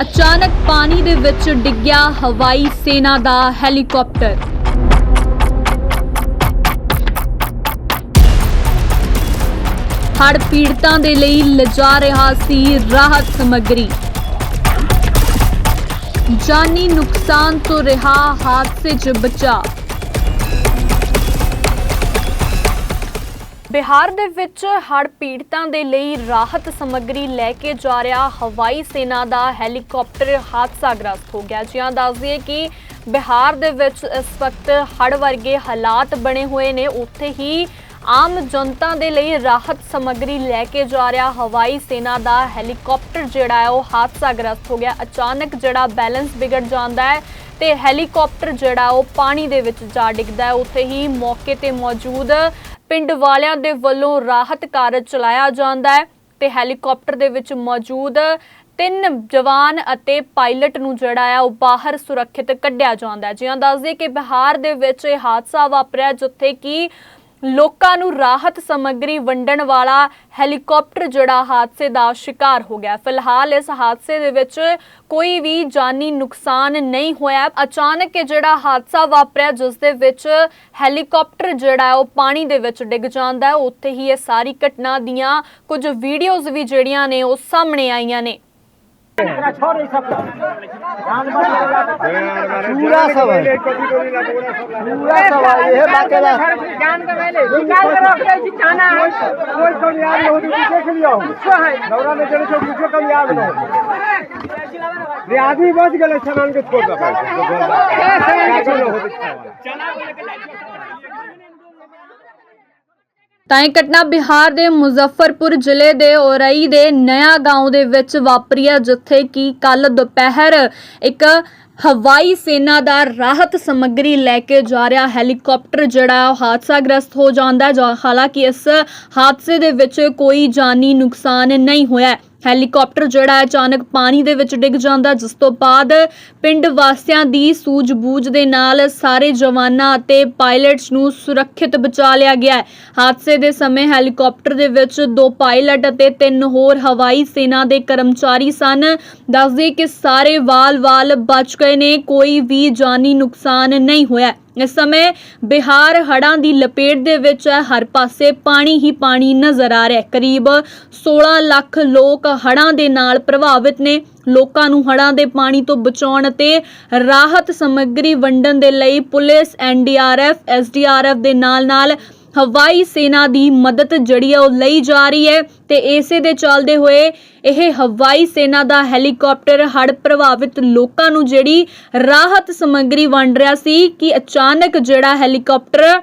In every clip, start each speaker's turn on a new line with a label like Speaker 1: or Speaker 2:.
Speaker 1: ਅਚਾਨਕ ਪਾਣੀ ਦੇ ਵਿੱਚ ਡਿੱਗਿਆ ਹਵਾਈ ਸੈਨਾ ਦਾ ਹੈਲੀਕਾਪਟਰ। ਹੜ੍ਹ ਪੀੜਤਾਂ ਦੇ ਲਈ ਲਿਜਾ ਰਿਹਾ ਸੀ ਰਾਹਤ ਸਮੱਗਰੀ। ਜਾਨੀ ਨੁਕਸਾਨ ਤੋਂ ਰਿਹਾ ਹਾਦਸੇ 'ਚ ਬਚਾ ਬਿਹਾਰ ਦੇ ਵਿੱਚ ਹੜ੍ਹ ਪੀੜਤਾਂ ਦੇ ਲਈ ਰਾਹਤ ਸਮੱਗਰੀ ਲੈ ਕੇ ਜਾ ਰਿਹਾ ਹਵਾਈ ਸੈਨਾ ਦਾ ਹੈਲੀਕਾਪਟਰ ਹਾਦਸਾਗ੍ਰਸਤ ਹੋ ਗਿਆ। ਜਿਹਾਂ ਦੱਸ ਦਈਏ ਕਿ ਬਿਹਾਰ ਦੇ ਵਿੱਚ ਇਸ ਵਕਤ ਹੜ੍ਹ ਵਰਗੇ ਹਾਲਾਤ ਬਣੇ ਹੋਏ ਨੇ। ਉੱਥੇ ਹੀ ਆਮ ਜਨਤਾ ਦੇ ਲਈ ਰਾਹਤ ਸਮੱਗਰੀ ਲੈ ਕੇ ਜਾ ਰਿਹਾ ਹਵਾਈ ਸੈਨਾ ਦਾ ਹੈਲੀਕਾਪਟਰ ਜਿਹੜਾ ਹੈ, ਉਹ ਹਾਦਸਾਗ੍ਰਸਤ ਹੋ ਗਿਆ। ਅਚਾਨਕ ਜਿਹੜਾ ਬੈਲੈਂਸ ਵਿਗੜ ਜਾਂਦਾ ਹੈ ਤੇ ਹੈਲੀਕਾਪਟਰ ਜਿਹੜਾ, ਉਹ ਪਾਣੀ ਦੇ ਵਿੱਚ ਜਾ ਡਿੱਗਦਾ ਹੈ। ਉੱਥੇ ਹੀ ਮੌਕੇ ਤੇ ਮੌਜੂਦ ਪਿੰਡ ਵਾਲਿਆਂ ਦੇ ਵੱਲੋਂ ਰਾਹਤ ਕਾਰਜ ਚਲਾਇਆ ਜਾਂਦਾ ਹੈ ਤੇ ਹੈਲੀਕਾਪਟਰ ਦੇ ਵਿੱਚ ਮੌਜੂਦ ਤਿੰਨ ਜਵਾਨ ਅਤੇ ਪਾਇਲਟ ਨੂੰ ਜਿਹੜਾ ਆ ਉਹ ਬਾਹਰ ਸੁਰੱਖਿਅਤ ਕੱਢਿਆ ਜਾਂਦਾ ਹੈ। ਜਿਵੇਂ ਦੱਸਦੇ ਕਿ ਬਿਹਾਰ ਦੇ ਵਿੱਚ ਇਹ ਹਾਦਸਾ ਵਾਪਰਿਆ, ਜਿੱਥੇ ਕਿ ਲੋਕਾਂ ਨੂੰ ਰਾਹਤ ਸਮੱਗਰੀ ਵੰਡਣ ਵਾਲਾ ਹੈਲੀਕਾਪਟਰ ਜਿਹੜਾ ਹਾਦਸੇ ਦਾ ਸ਼ਿਕਾਰ ਹੋ ਗਿਆ। ਫਿਲਹਾਲ ਇਸ ਹਾਦਸੇ ਦੇ ਵਿੱਚ ਕੋਈ ਵੀ ਜਾਨੀ ਨੁਕਸਾਨ ਨਹੀਂ ਹੋਇਆ। ਅਚਾਨਕ ਇਹ ਜਿਹੜਾ ਹਾਦਸਾ ਵਾਪਰਿਆ, ਜਿਸ ਦੇ ਵਿੱਚ ਹੈਲੀਕਾਪਟਰ ਜਿਹੜਾ ਉਹ ਪਾਣੀ ਦੇ ਵਿੱਚ ਡਿੱਗ ਜਾਂਦਾ ਹੈ। ਉੱਥੇ ਹੀ ਇਹ ਸਾਰੀ ਘਟਨਾ ਦੀਆਂ ਕੁਝ ਵੀਡੀਓਜ਼ ਵੀ ਜਿਹੜੀਆਂ ਨੇ, ਉਹ ਸਾਹਮਣੇ ਆਈਆਂ ਨੇ।
Speaker 2: पूरा सब है पूरा सब है ये बाकेला
Speaker 3: जान का पहले निकाल कर रख दे जाना है
Speaker 2: कोई कम याद नहीं होती देख लियो
Speaker 3: गुस्सा है
Speaker 2: दौरा में चले तो कुछ कम याद नहीं ये आदमी बच गए सामान के छोड़ दो
Speaker 1: ਤਾਂ ਇਹ ਘਟਨਾ ਬਿਹਾਰ ਦੇ ਮੁਜ਼ਫਰਪੁਰ ਜ਼ਿਲ੍ਹੇ ਦੇ ਔਰਈ ਦੇ ਨਇਆ ਗਾਉਂ ਦੇ ਵਿੱਚ ਵਾਪਰੀ ਹੈ, ਜਿੱਥੇ ਕਿ ਕੱਲ ਦੁਪਹਿਰ ਇੱਕ ਹਵਾਈ ਸੈਨਾ ਦਾ ਰਾਹਤ ਸਮੱਗਰੀ ਲੈ ਕੇ ਜਾ ਰਿਹਾ ਹੈਲੀਕਾਪਟਰ, ਜਿਹੜਾ ਉਹ ਹਾਦਸਾ ਗ੍ਰਸਤ ਹੋ ਜਾਂਦਾ ਹੈ। ਹਾਲਾਂਕਿ ਇਸ ਹਾਦਸੇ ਦੇ ਵਿੱਚ ਕੋਈ ਜਾਨੀ ਨੁਕਸਾਨ ਨਹੀਂ ਹੋਇਆ ਹੈਲੀਕਾਪਟਰ ਜਿਹੜਾ ਅਚਾਨਕ ਪਾਣੀ ਦੇ ਵਿੱਚ ਡਿੱਗ ਜਾਂਦਾ, ਜਿਸ ਤੋਂ ਬਾਅਦ ਪਿੰਡ ਵਾਸੀਆਂ ਦੀ ਸੂਝ-ਬੂਝ ਦੇ ਨਾਲ ਸਾਰੇ ਜਵਾਨਾਂ ਅਤੇ ਪਾਇਲਟਸ ਨੂੰ ਸੁਰੱਖਿਅਤ ਬਚਾ ਲਿਆ ਗਿਆ ਹੈ। ਹਾਦਸੇ ਦੇ ਸਮੇਂ ਹੈਲੀਕਾਪਟਰ ਦੇ ਵਿੱਚ ਦੋ ਪਾਇਲਟ ਅਤੇ ਤਿੰਨ ਹੋਰ ਹਵਾਈ ਸੈਨਾ ਦੇ ਕਰਮਚਾਰੀ ਸਨ। ਦੱਸਦੇ ਕਿ ਸਾਰੇ ਵਾਲ-ਵਾਲ ਬਚ ਗਏ ਨੇ, ਕੋਈ ਵੀ ਜਾਨੀ ਨੁਕਸਾਨ ਨਹੀਂ ਹੋਇਆ। ਇਸ ਸਮੇਂ ਬਿਹਾਰ ਹੜ੍ਹਾਂ ਦੀ ਲਪੇਟ ਦੇ ਵਿੱਚ ਹੈ। ਹਰ ਪਾਸੇ ਪਾਣੀ ਹੀ ਪਾਣੀ ਨਜ਼ਰ ਆ ਰਿਹਾ ਹੈ। ਕਰੀਬ 16 ਲੱਖ ਲੋਕ ਹੜ੍ਹਾਂ ਦੇ ਨਾਲ ਪ੍ਰਭਾਵਿਤ ਨੇ। ਲੋਕਾਂ ਨੂੰ ਹੜ੍ਹਾਂ ਦੇ ਪਾਣੀ ਤੋਂ ਬਚਾਉਣ ਅਤੇ ਰਾਹਤ ਸਮੱਗਰੀ ਵੰਡਣ ਦੇ ਲਈ ਪੁਲਿਸ ਐਨਡੀਆਰਐਫ ਐਸਡੀਆਰਐਫ ਦੇ ਨਾਲ-ਨਾਲ ਹਵਾਈ ਸੈਨਾ ਦੀ ਮਦਦ ਜਿਹੜੀ ਹੈ ਉਹ ਲਈ ਜਾ ਰਹੀ ਹੈ ਤੇ ਇਸੇ ਦੇ ਚੱਲਦੇ ਹੋਏ ਇਹ ਹਵਾਈ ਸੈਨਾ ਦਾ ਹੈਲੀਕਾਪਟਰ ਹੜ੍ਹ ਪ੍ਰਭਾਵਿਤ ਲੋਕਾਂ ਨੂੰ ਜਿਹੜੀ ਰਾਹਤ ਸਮੱਗਰੀ ਵੰਡ ਰਿਹਾ ਸੀ ਕਿ ਅਚਾਨਕ ਜਿਹੜਾ ਹੈਲੀਕਾਪਟਰ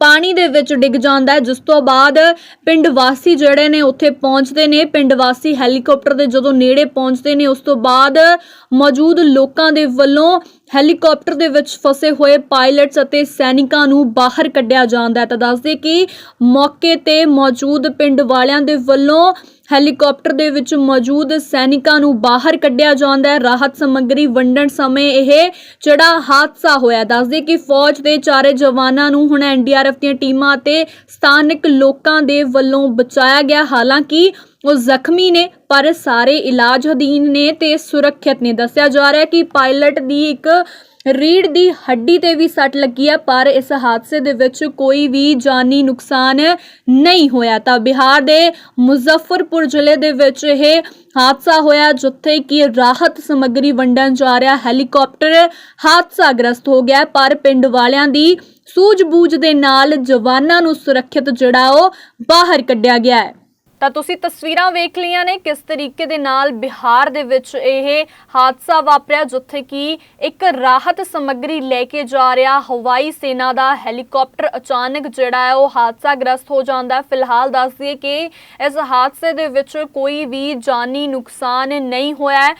Speaker 1: ਪਾਣੀ ਦੇ ਵਿੱਚ ਡਿੱਗ ਜਾਂਦਾ ਹੈ, ਜਿਸ ਤੋਂ ਬਾਅਦ ਪਿੰਡ ਵਾਸੀ ਜਿਹੜੇ ਨੇ ਉੱਥੇ ਪਹੁੰਚਦੇ ਨੇ। ਪਿੰਡ ਵਾਸੀ ਹੈਲੀਕਾਪਟਰ ਦੇ ਜਦੋਂ ਨੇੜੇ ਪਹੁੰਚਦੇ ਨੇ, ਉਸ ਤੋਂ ਬਾਅਦ ਮੌਜੂਦ ਲੋਕਾਂ ਦੇ ਵੱਲੋਂ ਹੈਲੀਕਾਪਟਰ ਦੇ ਵਿੱਚ ਫਸੇ ਹੋਏ ਪਾਇਲਟਸ ਅਤੇ ਸੈਨਿਕਾਂ ਨੂੰ ਬਾਹਰ ਕੱਢਿਆ ਜਾਂਦਾ ਹੈ। ਤਾਂ ਦੱਸਦੇ ਕਿ ਮੌਕੇ ਤੇ ਮੌਜੂਦ ਪਿੰਡ ਵਾਲਿਆਂ ਦੇ ਵੱਲੋਂ ਹੈਲੀਕਾਪਟਰ ਦੇ ਵਿੱਚ ਮੌਜੂਦ ਸੈਨਿਕਾਂ ਨੂੰ ਬਾਹਰ ਕੱਢਿਆ ਜਾਂਦਾ ਹੈ। ਰਾਹਤ ਸਮੱਗਰੀ ਵੰਡਣ ਸਮੇਂ ਇਹ ਜਿਹੜਾ ਹਾਦਸਾ ਹੋਇਆ ਦੱਸਦੇ ਕਿ ਫੌਜ ਦੇ ਚਾਰੇ ਜਵਾਨਾਂ ਨੂੰ ਹੁਣ ਐਨਡੀਆਰਐਫ ਦੀਆਂ ਟੀਮਾਂ ਅਤੇ ਸਥਾਨਕ ਲੋਕਾਂ ਦੇ ਵੱਲੋਂ ਬਚਾਇਆ ਗਿਆ। ਹਾਲਾਂਕਿ ਉਹ ਜ਼ਖਮੀ ਨੇ, ਪਰ ਸਾਰੇ ਇਲਾਜ ਅਧੀਨ ਨੇ ਤੇ ਸੁਰੱਖਿਅਤ ਨੇ। ਦੱਸਿਆ ਜਾ ਰਿਹਾ ਹੈ ਕਿ ਪਾਇਲਟ ਦੀ ਇੱਕ ਰੀੜ ਦੀ ਹੱਡੀ ਤੇ ਵੀ ਸੱਟ ਲੱਗੀ ਹੈ, ਪਰ ਇਸ ਹਾਦਸੇ ਦੇ ਵਿੱਚ ਕੋਈ ਵੀ ਜਾਨੀ ਨੁਕਸਾਨ ਨਹੀਂ ਹੋਇਆ। ਤਾਂ ਬਿਹਾਰ ਦੇ ਮੁਜ਼ੱਫਰਪੁਰ ਜ਼ਿਲ੍ਹੇ ਦੇ ਵਿੱਚ ਇਹ ਹਾਦਸਾ ਹੋਇਆ, ਜਿੱਥੇ ਕਿ ਰਾਹਤ ਸਮੱਗਰੀ ਵੰਡਣ ਜਾ ਰਿਹਾ ਹੈਲੀਕਾਪਟਰ ਹਾਦਸਾਗ੍ਰਸਤ ਹੋ ਗਿਆ ਪਰ ਪਿੰਡ ਵਾਲਿਆਂ ਦੀ ਸੂਝ-ਬੂਝ ਦੇ ਨਾਲ ਜਵਾਨਾਂ ਨੂੰ ਸੁਰੱਖਿਅਤ ਜਿਹੜਾ ਉਹ ਬਾਹਰ ਕੱਢਿਆ ਗਿਆ ਹੈ। ਤਾਂ ਤੁਸੀਂ ਤਸਵੀਰਾਂ ਵੇਖ ਲਈਆਂ ਨੇ ਕਿਸ ਤਰੀਕੇ ਦੇ ਨਾਲ ਬਿਹਾਰ ਦੇ ਵਿੱਚ ਇਹ ਹਾਦਸਾ ਵਾਪਰਿਆ, ਜਿੱਥੇ ਕਿ ਇੱਕ ਰਾਹਤ ਸਮੱਗਰੀ ਲੈ ਕੇ ਜਾ ਰਿਹਾ ਹਵਾਈ ਸੈਨਾ ਦਾ ਹੈਲੀਕਾਪਟਰ ਅਚਾਨਕ ਜਿਹੜਾ ਹੈ ਉਹ ਹਾਦਸਾ ਗ੍ਰਸਤ ਹੋ ਜਾਂਦਾ ਹੈ। ਫਿਲਹਾਲ ਦੱਸ ਦਈਏ ਕਿ ਇਸ ਹਾਦਸੇ ਦੇ ਵਿੱਚ ਕੋਈ ਵੀ ਜਾਨੀ ਨੁਕਸਾਨ ਨਹੀਂ ਹੋਇਆ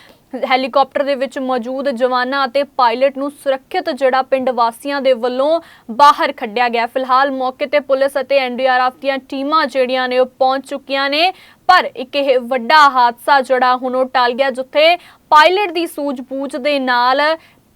Speaker 1: ਹੈਲੀਕਾਪਟਰ ਦੇ ਵਿੱਚ ਮੌਜੂਦ ਜਵਾਨਾਂ ਅਤੇ ਪਾਇਲਟ ਨੂੰ ਸੁਰੱਖਿਅਤ ਜਿਹੜਾ ਪਿੰਡ ਵਾਸੀਆਂ ਦੇ ਵੱਲੋਂ ਬਾਹਰ ਕੱਢਿਆ ਗਿਆ। ਫਿਲਹਾਲ ਮੌਕੇ ਤੇ ਪੁਲਿਸ ਅਤੇ ਐਨਡੀਆਰਐਫ ਦੀਆਂ ਟੀਮਾਂ ਜਿਹੜੀਆਂ ਨੇ ਉਹ ਪਹੁੰਚ ਚੁੱਕੀਆਂ ਨੇ, ਪਰ ਇੱਕ ਇਹ ਵੱਡਾ ਹਾਦਸਾ ਜਿਹੜਾ ਹੁਣ ਉਹ ਟਲ ਗਿਆ ਜਿੱਥੇ ਪਾਇਲਟ ਦੀ ਸੂਝ-ਬੂਝ ਦੇ ਨਾਲ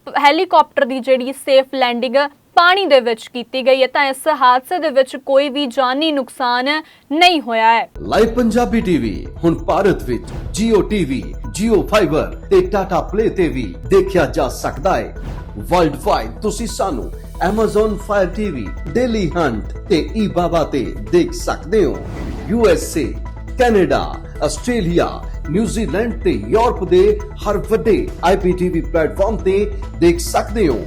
Speaker 1: ਹੈਲੀਕਾਪਟਰ ਦੀ ਜਿਹੜੀ ਸੇਫ ਲੈਂਡਿੰਗ ਪਾਣੀ ਦੇ ਵਿੱਚ ਕੀਤੀ ਗਈ ਹੈ ਤਾਂ ਇਸ ਹਾਦਸੇ ਦੇ ਵਿੱਚ ਕੋਈ ਵੀ ਜਾਨੀ ਨੁਕਸਾਨ ਨਹੀਂ ਹੋਇਆ ਹੈ।
Speaker 4: ਲਾਈਵ ਪੰਜਾਬੀ ਟੀਵੀ ਹੁਣ ਭਾਰਤ ਵਿੱਚ Jio TV, Jio Fiber ਤੇ Tata Play ਤੇ ਵੀ ਦੇਖਿਆ ਜਾ ਸਕਦਾ ਹੈ। ਵਰਲਡ ਵਾਈਡ ਤੁਸੀਂ ਸਾਨੂੰ Amazon Fire TV, Daily Hunt ਤੇ eBaba ਤੇ ਦੇਖ ਸਕਦੇ ਹੋ। USA, Canada, Australia, New Zealand ਤੇ ਯੂਰਪ ਦੇ ਹਰ ਵੱਡੇ IPTV ਪਲੇਟਫਾਰਮ ਤੇ ਦੇਖ ਸਕਦੇ ਹੋ।